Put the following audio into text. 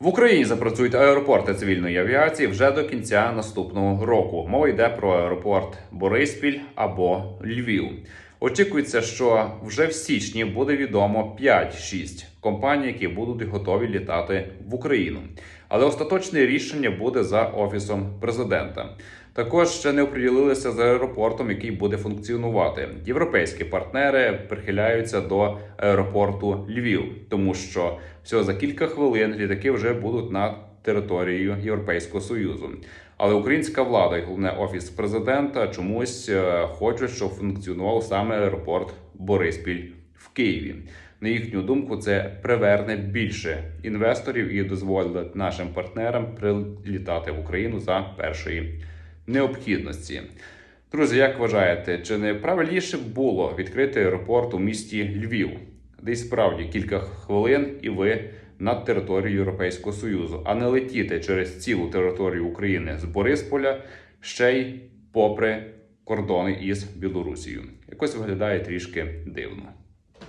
В Україні запрацюють аеропорти цивільної авіації вже до кінця наступного року. Мова йде про аеропорт Бориспіль або Львів. Очікується, що вже в січні буде відомо 5-6 компаній, які будуть готові літати в Україну. Але остаточне рішення буде за офісом президента. Також ще не оприділилися з аеропортом, який буде функціонувати. Європейські партнери прихиляються до аеропорту Львів, тому що всього за кілька хвилин літаки вже будуть на територію Європейського союзу. Але українська влада і головне офіс президента чомусь е, хочуть, щоб функціонував саме аеропорт Бориспіль в Києві. На їхню думку, це приверне більше інвесторів і дозволить нашим партнерам прилітати в Україну за першої необхідності. Друзі, як вважаєте, чи не правильніше було відкрити аеропорт у місті Львів? Десь справді кілька хвилин, і ви над територією Європейського Союзу, а не летіти через цілу територію України з Борисполя ще й попри кордони із Білорусією. Якось виглядає трішки дивно.